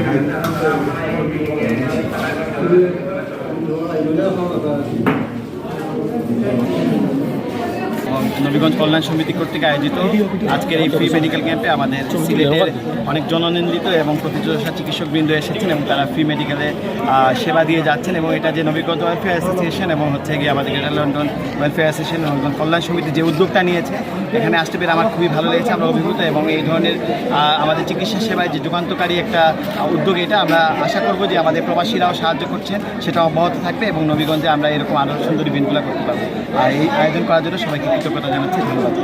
না কিডনি নবীগঞ্জ কল্যাণ সমিতি কর্তৃক আয়োজিত আজকের এই ফ্রি মেডিকেল ক্যাম্পে আমাদের সিলেটের অনেক জননিন্দিত এবং প্রতিযোগিতা চিকিৎসকবৃন্দ এসেছেন এবং তারা ফ্রি মেডিকেলে সেবা দিয়ে যাচ্ছেন এবং এটা যে নবীগঞ্জ ওয়েলফেয়ার অ্যাসোসিয়েশন এবং হচ্ছে গিয়ে আমাদের greater London welfare association Nabiganj কল্যাণ সমিতি যে উদ্যোগটা নিয়েছে, এখানে আসতে পেরে আমার খুবই ভালো লেগেছে, আমরা অভিভূত এবং এই ধরনের আমাদের চিকিৎসা সেবায় যে যুগান্তকারী একটা উদ্যোগ, এটা আমরা আশা করব যে আমাদের প্রবাসীরাও সাহায্য করছেন সেটা অব্যাহত থাকবে এবং নবীগঞ্জে আমরা এরকম আরও সুন্দর ইভেন্টগুলো করতে পারব। আর এই আয়োজন করার জন্য সবাইকে কৃতজ্ঞতা জানাচ্ছি ধন্যবাদ।